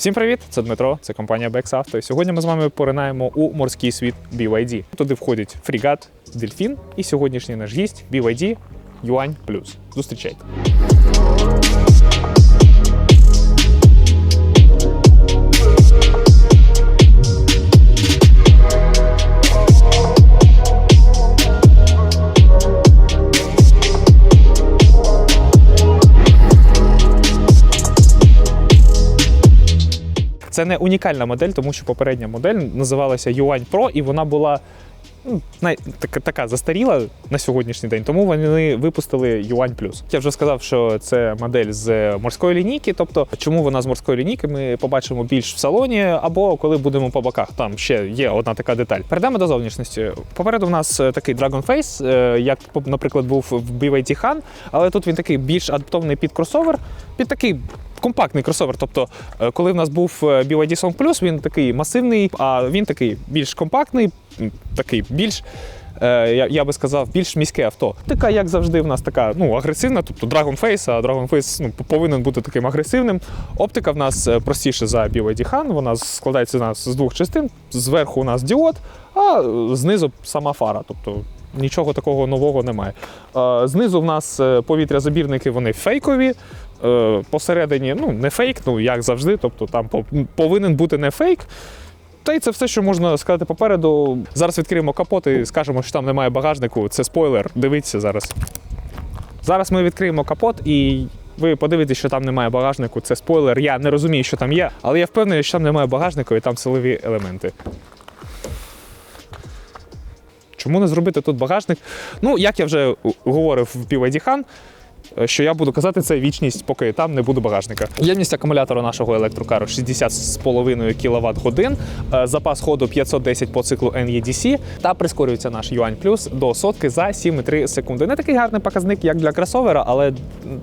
Всім привіт! Це Дмитро, це компанія Auto. І Сьогодні ми з вами поринаємо у морський світ BYD. Туди входять фрігат, дельфін і сьогоднішній наш гість BYD Юань Плюс. Зустрічайте. Це не унікальна модель, тому що попередня модель називалася Юань Pro, і вона була ну, така, застаріла на сьогоднішній день, тому вони випустили Юань Плюс. Я вже сказав, що це модель з морської лінійки. Тобто, чому вона з морської лінійки, ми побачимо більш в салоні, або коли будемо по боках. Там ще є одна така деталь. Перейдемо до зовнішності. Попереду в нас е, такий Dragon Face, е, як, наприклад, був в BYD Han, але тут він такий більш адаптований під кросовер, під такий компактний кросовер. Тобто, е, коли в нас був е, BYD Song Plus, він такий масивний, а він такий більш компактний, такий більш. е, Я, я би сказав, більш міське авто. Така, як завжди, в нас така ну, агресивна, тобто Dragon Face, а Dragon Face ну, повинен бути таким агресивним. Оптика в нас е, простіша за BYD Han, вона складається у нас з двох частин. Зверху у нас діод, а знизу сама фара. Тобто нічого такого нового немає. Знизу в нас е, повітрязабірники, вони фейкові. Е, Посередині, ну, не фейк, ну як завжди, тобто там повинен бути не фейк. Та й це все, що можна сказати попереду. Зараз відкриємо капот і скажемо, що там немає багажнику. Це спойлер. Дивіться зараз. Зараз ми відкриємо капот і. Ви подивитесь, що там немає багажнику, це спойлер. Я не розумію, що там є, але я впевнений, що там немає багажнику і там силові елементи. Чому не зробити тут багажник? Ну, як я вже говорив в Han, е, що я буду казати, це вічність, поки там не буде багажника. Ємність акумулятора нашого електрокару 60,5 кВт годин, е, запас ходу 510 по циклу NEDC та прискорюється наш Юань Плюс до сотки за 7,3 секунди. Не такий гарний показник, як для кросовера, але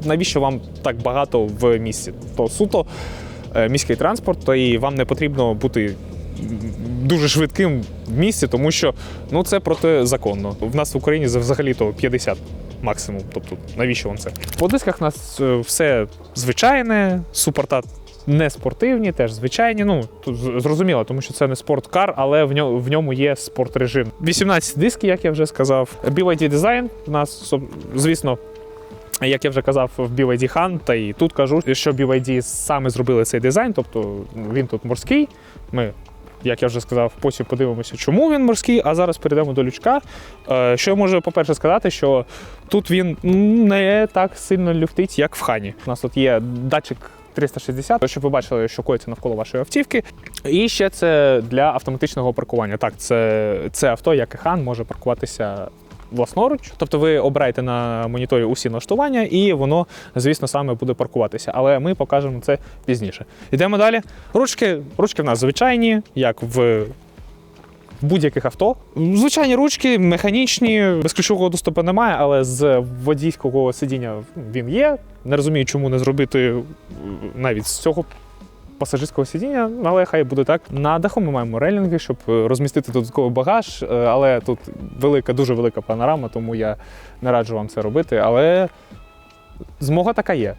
навіщо вам так багато в місці? То суто е, міський транспорт, то і вам не потрібно бути дуже швидким в місті, тому що ну це протизаконно. В нас в Україні взагалі то 50 максимум. Тобто навіщо вам це? По дисках у нас е, все звичайне, супорта не спортивні, теж звичайні. Ну зрозуміло, тому що це не спорткар, але в ньому, в ньому є спортрежим. 18 дисків, як я вже сказав. BYD дизайн у нас, звісно. Як я вже казав в BYD Han, та і тут кажу, що BYD саме зробили цей дизайн, тобто він тут морський. Ми, як я вже сказав, потім подивимося, чому він морський, а зараз перейдемо до лючка. Е, Що я можу, по-перше, сказати, що тут він не так сильно люфтить, як в хані. У нас тут є датчик 360, щоб ви бачили, що коїться навколо вашої автівки. І ще це для автоматичного паркування. Так, це, це авто, як і хан, може паркуватися власноруч. Тобто ви обираєте на моніторі усі налаштування, і воно, звісно, саме буде паркуватися. Але ми покажемо це пізніше. Йдемо далі. Ручки, ручки в нас звичайні, як в. Будь-яких авто. Звичайні ручки, механічні, безключового доступу немає, але з водійського сидіння він є. Не розумію, чому не зробити навіть з цього пасажирського сидіння, але хай буде так. На даху ми маємо рейлінги, щоб е, розмістити додатковий багаж, е, але тут велика, дуже велика панорама, тому я не раджу вам це робити. Але змога така є.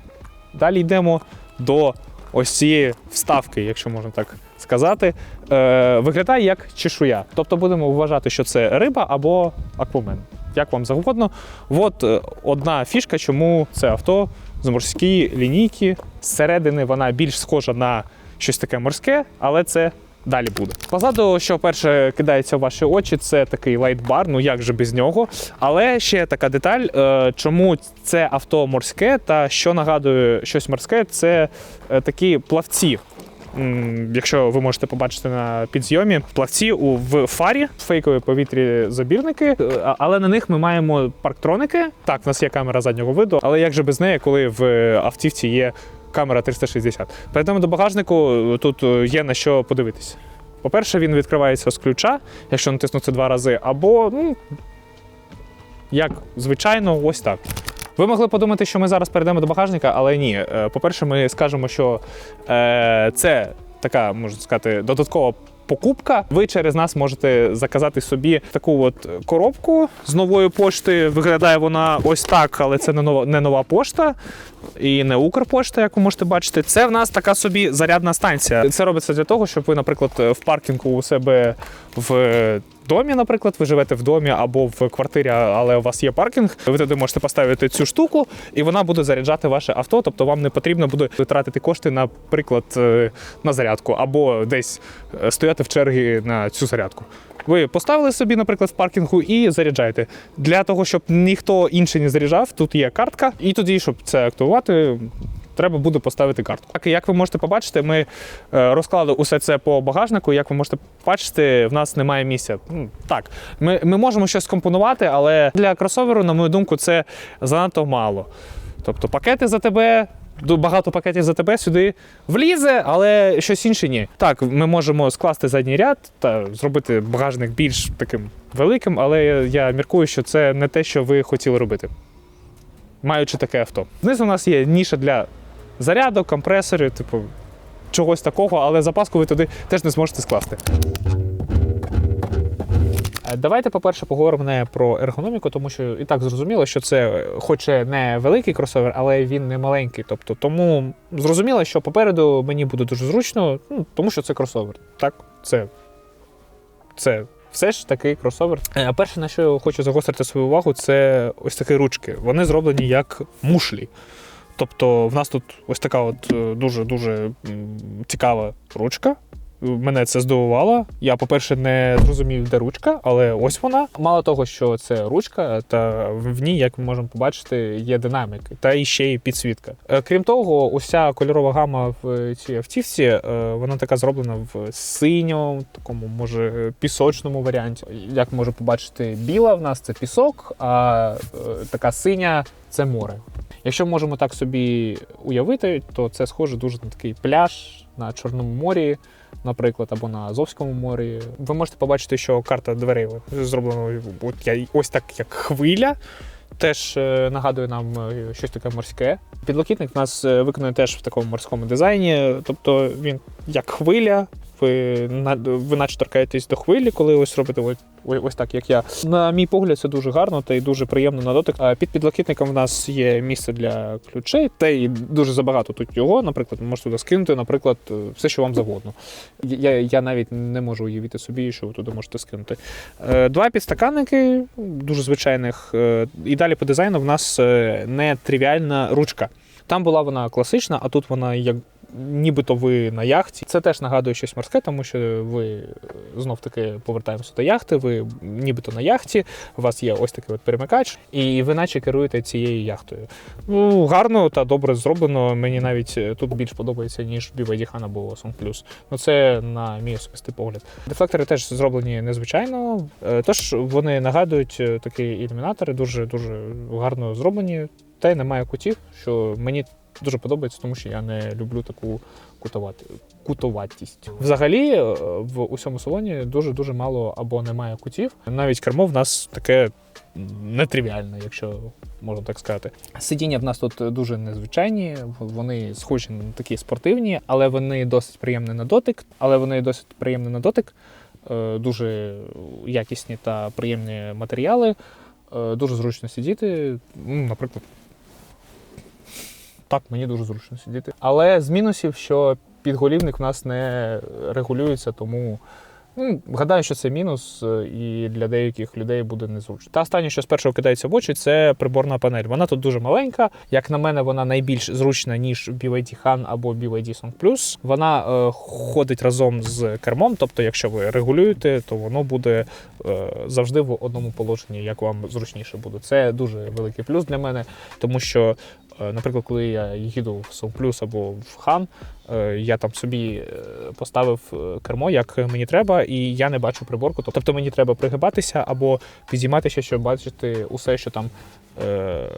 Далі йдемо до ось цієї вставки, якщо можна так сказати. Е, виглядає як чешуя. Тобто будемо вважати, що це риба або аквамен. Як вам завгодно. От одна фішка, чому це авто з морської лінійки. Зсередини вона більш схожа на щось таке морське, але це далі буде. Позаду, що перше кидається в ваші очі, це такий лайтбар, ну як же без нього. Але ще така деталь, е, чому це авто морське, та що нагадує щось морське, це е, такі плавці. Якщо ви можете побачити на підйомі, плавці у в фарі, фейкові повітрі забірники, е, але на них ми маємо парктроники. Так, в нас є камера заднього виду, але як же без неї, коли в автівці є камера 360. Перейдемо до багажнику. Тут е, є на що подивитися. По-перше, він відкривається з ключа, якщо натиснути два рази, або ну, як звичайно, ось так. Ви могли подумати, що ми зараз перейдемо до багажника, але ні. Е, По-перше, ми скажемо, що е, це така, можна сказати, додаткова покупка. Ви через нас можете заказати собі таку от коробку з нової пошти. Виглядає вона ось так, але це не нова, не нова пошта і не Укрпошта, як ви можете бачити. Це в нас така собі зарядна станція. Це робиться для того, щоб ви, наприклад, в паркінгу у себе в домі, наприклад, ви живете в домі або в квартирі, але у вас є паркінг. Ви туди можете поставити цю штуку, і вона буде заряджати ваше авто. Тобто вам не потрібно буде витратити кошти, наприклад, е, на зарядку, або десь е, стояти в черги на цю зарядку. Ви поставили собі, наприклад, в паркінгу і заряджаєте. Для того, щоб ніхто інший не заряджав, тут є картка, і тоді, щоб це активувати, треба буде поставити картку. Так, як ви можете побачити, ми е, розклали усе це по багажнику. Як ви можете бачити, в нас немає місця. Так, ми, ми можемо щось скомпонувати, але для кросоверу, на мою думку, це занадто мало. Тобто пакети за тебе. Багато пакетів за тебе сюди влізе, але щось інше ні. Так, ми можемо скласти задній ряд та зробити багажник більш таким великим, але я міркую, що це не те, що ви хотіли робити, маючи таке авто. Знизу у нас є ніша для зарядок, компресорів, типу чогось такого, але запаску ви туди теж не зможете скласти. Е, Давайте, по-перше, поговоримо не про ергономіку, тому що і так зрозуміло, що це е, хоч не великий кросовер, але він не маленький. Тобто, тому зрозуміло, що попереду мені буде дуже зручно, ну, тому що це кросовер. Так, це, це все ж таки кросовер. Е, А перше, на що я хочу загострити свою увагу, це ось такі ручки. Вони зроблені як мушлі. Тобто, в нас тут ось така от дуже-дуже цікава ручка. Мене це здивувало. Я, по-перше, не зрозумів, де ручка, але ось вона. Мало того, що це ручка, та в ній, як ми можемо побачити, є динамік та і ще й підсвітка. Е, Крім того, уся кольорова гама в цій автівці, е, вона така зроблена в синьому, такому, може, пісочному варіанті. Як можемо побачити, біла в нас це пісок, а е, така синя це море. Якщо можемо так собі уявити, то це схоже дуже на такий пляж на Чорному морі, наприклад, або на Азовському морі. Ви можете побачити, що карта дверей зроблена ось так, як хвиля. Теж е, нагадує нам е, щось таке морське. Підлокітник нас е, виконаний теж в такому морському дизайні, тобто він як хвиля. Ви, ви наче торкаєтесь до хвилі, коли ось робите ось, ось так, як я. На мій погляд, це дуже гарно та й дуже приємно на дотик. Під підлокітником в нас є місце для ключей, та й дуже забагато тут його. Наприклад, ви можете туди скинути, наприклад, е, все, що вам завгодно. Я, я навіть не можу уявити собі, що ви туди можете скинути. Е, Два підстаканники, дуже звичайних. Е, І далі по дизайну в нас не тривіальна ручка. Там була вона класична, а тут вона як. Нібито ви на яхті. Це теж нагадує щось морське, тому що ви знов таки повертаємося до яхти. Ви нібито на яхті, у вас є ось такий от перемикач, і ви наче керуєте цією яхтою. Ну, гарно та добре зроблено. Мені навіть е, тут більш подобається, ніж BYD Han або Song Plus. Ну це на мій особистий погляд. Дефлектори теж зроблені незвичайно, е, тож вони нагадують е, такі ілюмінатори, дуже дуже гарно зроблені. Та й немає кутів, що мені дуже подобається, тому що я не люблю таку кутовати, кутоватість. Взагалі, е, в усьому салоні дуже дуже мало або немає кутів. Навіть кермо в нас таке нетривіальне, якщо можна так сказати. Сидіння в нас тут дуже незвичайні, вони схожі на такі спортивні, але вони досить приємні на дотик. Але вони досить приємні на дотик, е, дуже якісні та приємні матеріали. Е, Дуже зручно сидіти. Ну, наприклад, так, мені дуже зручно сидіти. Але з мінусів, що підголівник в нас не регулюється, тому ну, гадаю, що це мінус, е, і для деяких людей буде незручно. Та останнє, що спершу кидається в очі, це приборна панель. Вона тут дуже маленька. Як на мене, вона найбільш зручна, ніж BYD Han або BYD Song Plus. Вона е, ходить разом з кермом, тобто, якщо ви регулюєте, то воно буде е, завжди в одному положенні, як вам зручніше буде. Це дуже великий плюс для мене, тому що. Е, Наприклад, коли я їду в Plus або в Хан, е, я там собі е, поставив кермо, як мені треба, і я не бачу приборку. Тобто мені треба пригибатися або підійматися, щоб бачити усе, що там е,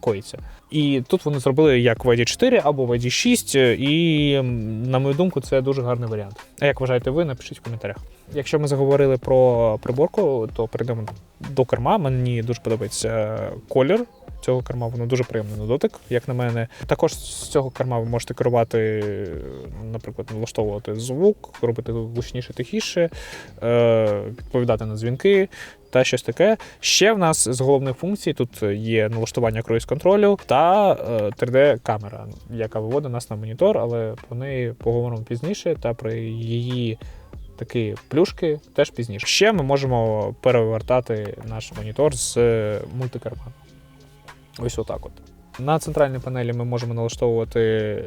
коїться. І тут вони зробили як в ID4 або в ID6, і на мою думку, це дуже гарний варіант. А як вважаєте ви, напишіть в коментарях. Якщо ми заговорили про приборку, то перейдемо до керма. Мені дуже подобається колір цього керма, воно дуже приємний на дотик, як на мене. Також з цього керма ви можете керувати, наприклад, налаштовувати звук, робити гучніше, тихіше, е, відповідати на дзвінки та щось таке. Ще в нас з головних функцій тут є налаштування круїз контролю та 3D-камера, яка виводить нас на монітор, але про неї поговоримо пізніше та про її. Такі плюшки теж пізніше. Ще ми можемо перевертати наш монітор з е, мультикерма. Ось отак от. На центральній панелі ми можемо налаштовувати, е,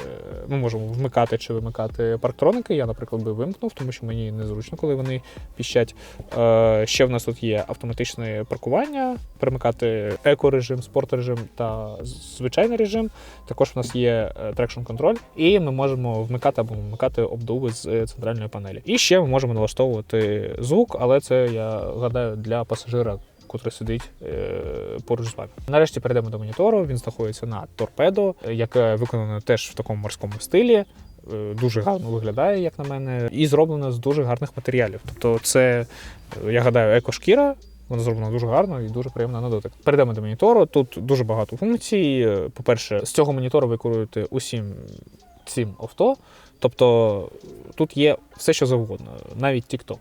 ми можемо вмикати чи вимикати парктроники. Я, наприклад, би вимкнув, тому що мені незручно, коли вони піщать. Е, ще в нас тут є автоматичне паркування, перемикати еко-режим, спорт-режим та звичайний режим. Також в нас є трекшн контроль, і ми можемо вмикати або вмикати обдуви з е, центральної панелі. І ще ми можемо налаштовувати звук, але це я гадаю для пасажира. Котрий сидить е, поруч з вами. Нарешті перейдемо до монітору. Він знаходиться на торпедо, яке виконано теж в такому морському стилі. Е, Дуже гарно виглядає, як на мене, і зроблено з дуже гарних матеріалів. Тобто, це, я гадаю, екошкіра. Воно зроблено дуже гарно і дуже приємно на дотик. Перейдемо до монітору. Тут дуже багато функцій. Е, По-перше, з цього монітору ви керуєте усім цим авто. Тобто тут є все, що завгодно, навіть TikTok.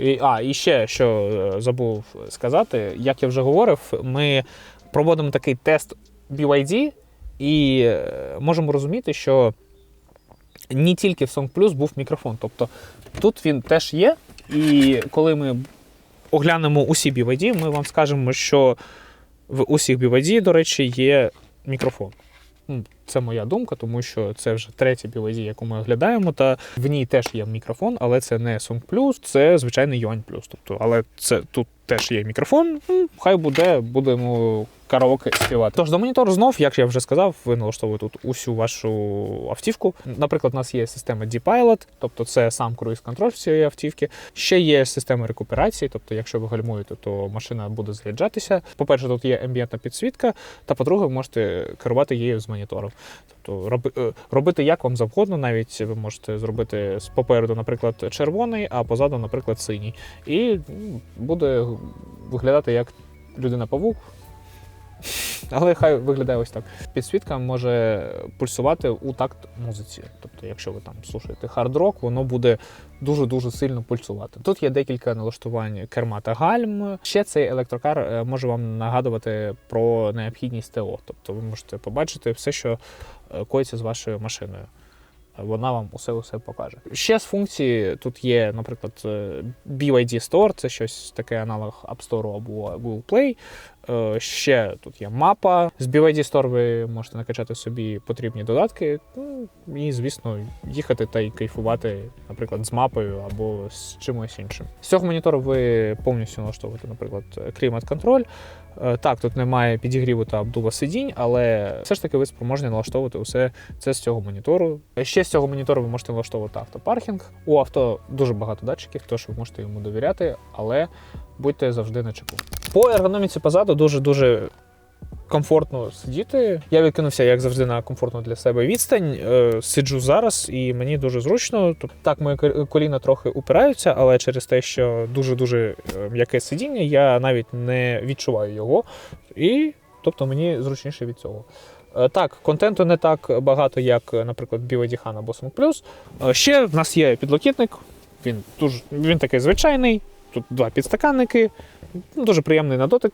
І, а, і ще що е, забув сказати, як я вже говорив, ми проводимо такий тест BYD і е, можемо розуміти, що не тільки в Song Plus був мікрофон. Тобто тут він теж є. І коли ми оглянемо усі BYD, ми вам скажемо, що в усіх BYD, до речі, є мікрофон. Ну, Це моя думка, тому що це вже третя BYD, яку ми оглядаємо, та в ній теж є мікрофон, але це не Song Plus, це звичайний Yuan Plus. Тобто, але це тут теж є мікрофон. Хай буде, будемо караоке співати. Тож до монітору знов, як я вже сказав, ви налаштовуєте тут усю вашу автівку. Наприклад, у нас є система D-Pilot, тобто це сам круїз-контроль цієї автівки. Ще є система рекуперації, тобто, якщо ви гальмуєте, то машина буде заряджатися. По-перше, тут є амбієнтна підсвітка, та по-друге, ви можете керувати її з монітору. Тобто е, робити як вам завгодно, навіть ви можете зробити з попереду, наприклад, червоний, а позаду, наприклад, синій. І буде виглядати як людина-павук. Але хай виглядає ось так. Підсвітка може пульсувати у такт музиці. Тобто, якщо ви там слушаєте хард-рок, воно буде дуже-дуже сильно пульсувати. Тут є декілька налаштувань керма та гальм. Ще цей електрокар е, може вам нагадувати про необхідність ТО. Тобто ви можете побачити все, що е, коїться з вашою машиною. Вона вам усе усе покаже. Ще з функцій тут є, наприклад, е, BYD Store, це щось таке аналог App Store або Google Play. Е, Ще тут є мапа. З BYD Store ви можете накачати собі потрібні додатки. Ну, і, звісно, їхати та й кайфувати, наприклад, з мапою або з чимось іншим. З цього монітору ви повністю налаштовуєте, наприклад, клімат-контроль. Е, Так, тут немає підігріву та обдува сидінь, але все ж таки ви спроможні налаштовувати усе це з цього монітору. Ще з цього монітору ви можете налаштовувати автопаркінг. У авто дуже багато датчиків, тож ви можете йому довіряти, але будьте завжди на чеку. По ергономіці позаду дуже-дуже комфортно сидіти. Я відкинувся, як завжди, на комфортну для себе відстань. Е, Сиджу зараз і мені дуже зручно. Тобто, так, мої коліна трохи упираються, але через те, що дуже-дуже е, м'яке сидіння, я навіть не відчуваю його. І тобто мені зручніше від цього. Е, Так, контенту не так багато, як, наприклад, Han або Plus. Е, Ще в нас є підлокітник. Він дуже він такий звичайний. Тут два підстаканники. Ну, Дуже приємний на дотик.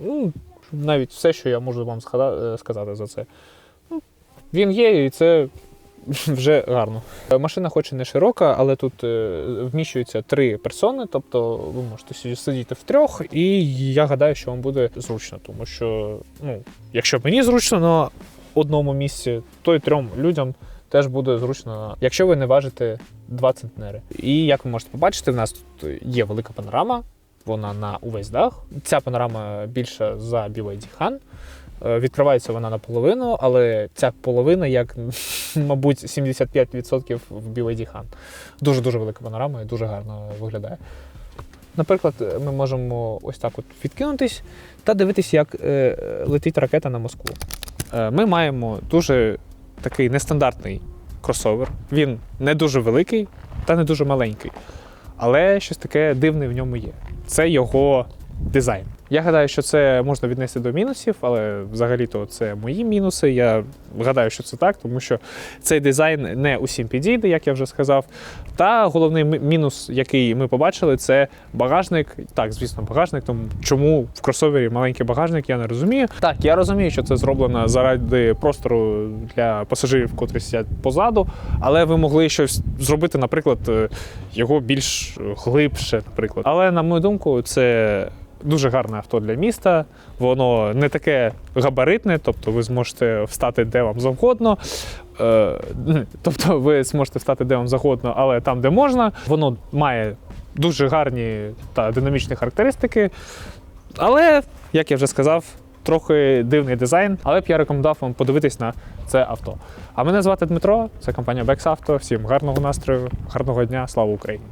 Ну, навіть все, що я можу вам е, сказати за це. Ну, Він є, і це вже гарно. Е, Машина хоч і не широка, але тут е, вміщується три персони, тобто ви можете сидіти втрьох, і я гадаю, що вам буде зручно, тому що, ну, якщо мені зручно на одному місці, то й трьом людям теж буде зручно, якщо ви не важите 2 центнери. І як ви можете побачити, в нас тут є велика панорама, вона на увесь дах. Ця панорама більша за BYD Han. Е, Відкривається вона наполовину, але ця половина, як, мабуть, 75% в BYD Han. Дуже-дуже велика панорама і дуже гарно виглядає. Наприклад, ми можемо ось так от відкинутись та дивитись, як е, летить ракета на Москву. Е, Ми маємо дуже такий нестандартний кросовер. Він не дуже великий та не дуже маленький. Але щось таке дивне в ньому є. Це його дизайн. Я гадаю, що це можна віднести до мінусів, але взагалі-то це мої мінуси. Я гадаю, що це так, тому що цей дизайн не усім підійде, як я вже сказав. Та головний мінус, який ми побачили, це багажник. Так, звісно, багажник. Тому чому в кросовері маленький багажник, я не розумію. Так, я розумію, що це зроблено заради простору для пасажирів, котрі сидять позаду, але ви могли щось зробити, наприклад, е, його більш глибше, наприклад. Але на мою думку, це. Дуже гарне авто для міста, воно не таке габаритне, тобто ви зможете встати де вам завгодно. Е, тобто ви зможете встати де вам завгодно, але там, де можна. Воно має дуже гарні та динамічні характеристики. Але, як я вже сказав, трохи дивний дизайн, але б я рекомендував вам подивитись на це авто. А мене звати Дмитро, це компанія Auto. Всім гарного настрою, гарного дня, слава Україні!